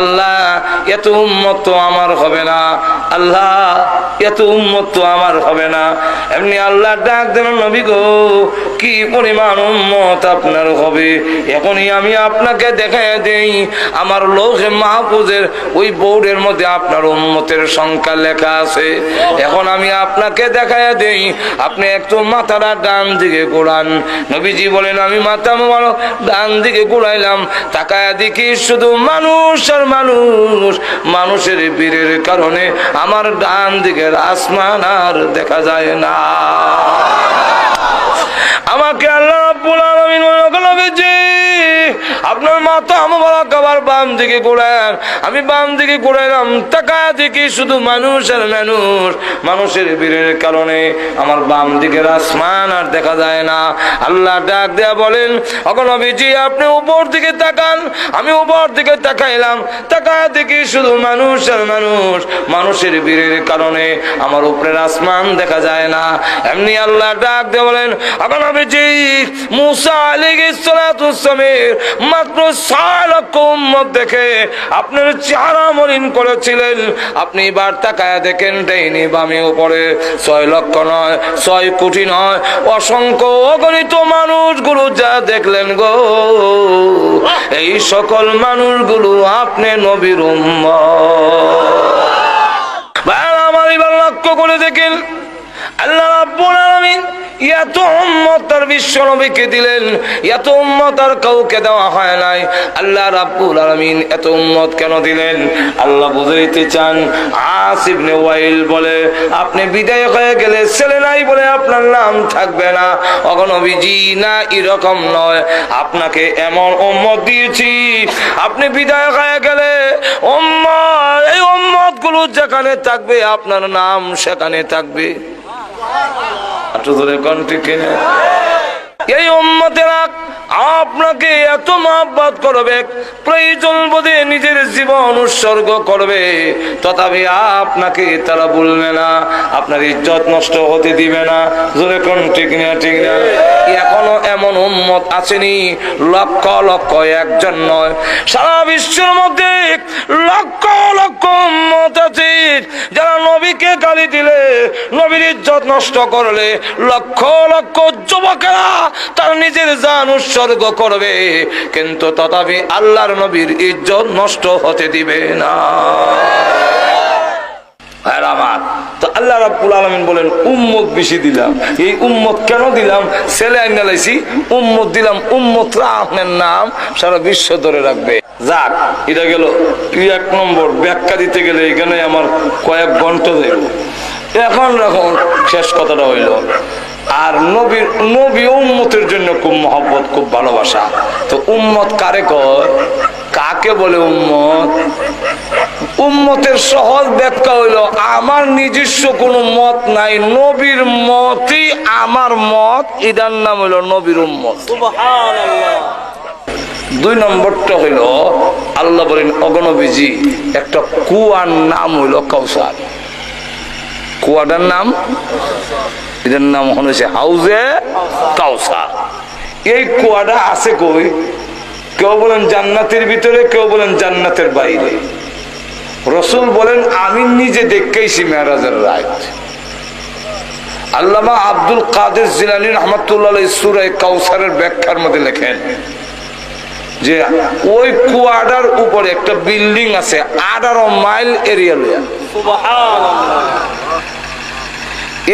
আল্লাহ এত উন্মত আমার হবে না। আল্লাহ, এত উম্মত তো আমার হবে না। এমনি আল্লাহ ডাক দেন নবী গো, কি পরিমাণ উম্মত আপনার হবে? এখনই আমি আপনাকে দেখাই দেই, আমার লোহে মাহফুজের ওই বোর্ডের মধ্যে আপনার উম্মতের সংখ্যা লেখা আছে। এখন আমি আপনাকে দেখাই দেই, আপনি একটু মাথাটা ডান দিকে ঘোরান। নবীজি বলেন, আমি মাথা মোবারক ডান দিকে ঘুরাইলাম, তাকায় দেখি শুধু মানুষ আর মানুষ। মানুষের বীরের কারণে আমার ডান দিকের আসমান আর দেখা যায় না। আপনার মাথা আমার আবার বাম দিকে ঘোরান আমি বাম দিকে ঘুরাইলাম টাকা দেখি শুধু মানুষ আর মানুষ। মানুষের বীরের কারণে আমার বাম দিকের আসমান আর দেখা যায় না। আল্লাহ ডাক দেয়া বলেন অভিজি আপনি উপর দিকে তাকান। আমি উপর দিকে তাকাইলাম টাকা দেখি শুধু মানুষ আর মানুষ। মানুষের বীরের কারণে আমার উপরের আসমান দেখা যায় না। এমনি আল্লাহ ডাক দিয়ে বলেন এখন আমি যে মুসা আলিগের দেখে আপনার চেহারা মলিন করেছিলেন। আপনি এবার তাকায় দেখেন দেয়নি বামে উপরে। ছয় লক্ষ নয়, ছয় কোটি নয়। অসংখ্য অগণিত মানুষগুলো যা দেখলেন গো। এই সকল মানুষগুলো আপনি নবীর আমার এবার লক্ষ্য করে দেখেন। আল্লাহ রাব্বুল আলামিন এত উম্মত বিশ্ব দিলেন, এত উম্মত আর কাউকে নাই। আল্লাহ এত উম্মত কেন দিলেন? আল্লাহ চান ওয়াইল বলে, আপনি বিদায় হয়ে গেলে ছেলে নাই বলে আপনার নাম থাকবে না। অগনবীজি না এরকম নয়। আপনাকে এমন উম্মত দিয়েছি, আপনি বিদায় হয়ে গেলে উম্মত, এই যেখানে থাকবে, আপনার নাম সেখানে থাকবে। এই উম্মতেরা আপনাকে এত মহাব্বত করবে, প্রয়োজন বোধে নিজের জীবন উৎসর্গ করবে। তথাপি আপনাকে তারা বলবে না, আপনার ইজ্জত নষ্ট হতে দিবে না। জোরে কোন ঠিক না ঠিক না? এখনও এমন উম্মত আসেনি, লক্ষ লক্ষ একজন নয়। সারা বিশ্বের মধ্যে লক্ষ লক্ষ উম্মত আছে, যারা নবীকে গালি দিলে, নবীর ইজ্জত নষ্ট করলে, লক্ষ লক্ষ যুবকেরা তার নিজের জান উৎসর্গ করবে, কিন্তু তথাপি আল্লাহর নবীর ইজ্জত নষ্ট হতে দিবে না। ব্যাখ্যা দিতে গেলে এখানে আমার কয়েক ঘণ্টা দেব। এখন শেষ কথাটা হইল, আর নবীর নবী উম্মতের জন্য খুব মহব্বত, খুব ভালোবাসা। তো উম্মত কারে কয়? কাকে বলে উম্মত? উম্মতের সহজ ব্যাখ্যা হইল আমার নিজস্ব কোনো মত নাই নবীর মতই আমার মত এটার নাম হইল নবীর উম্মত। দুই নম্বরটা হইল আল্লাহ বলেন অগণবীজি একটা কুয়ার নাম হইল কৌসার কুয়াটার নাম? এটার নাম হয়েছে হাউজে কাউসার। এই কুয়াটা আছে কই? কেউ বলেন জান্নাতের ভিতরে কেউ বলেন জান্নাতের বাইরে। রসুল বলেন আমি নিজে দেখেইছি মেয়ারাজের রায়। আল্লামা আব্দুল কাদের জিলানি রহমতুল্লাহ সুরাই কাউসারের ব্যাখ্যার মধ্যে লেখেন যে ওই কুয়াডার উপরে একটা বিল্ডিং আছে আঠারো মাইল এরিয়া লইয়া।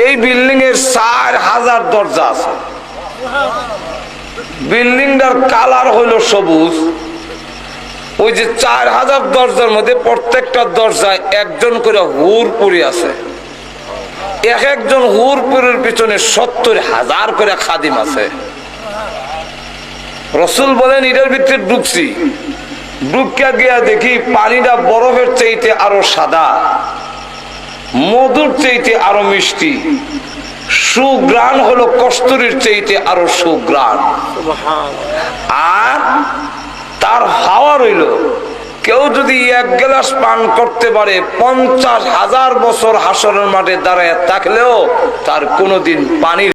এই বিল্ডিং এর চার হাজার দরজা আছে। বিল্ডিংটার কালার হইল সবুজ। ওই যে চার হাজার দরজার মধ্যে প্রত্যেকটা দরজায় একজন করে হুর পুরি আছে। এক একজন হুরপুরের পিছনে সত্তর হাজার করে খাদিম আছে। রসুল বলেন, এটার ভিতরে ঢুকছি ঢুকিয়া গিয়া দেখি পানিটা বরফের চাইতে আরও সাদা, মধুর চাইতে আরও মিষ্টি। সুগ্রাণ হলো কস্তুরীর চাইতে আরও সুগ্রাণ আর তার হাওয়া রইল। কেউ যদি এক গ্লাস পান করতে পারে, পঞ্চাশ হাজার বছর হাসরের মাঠে দাঁড়ায় থাকলেও তার কোনোদিন পানির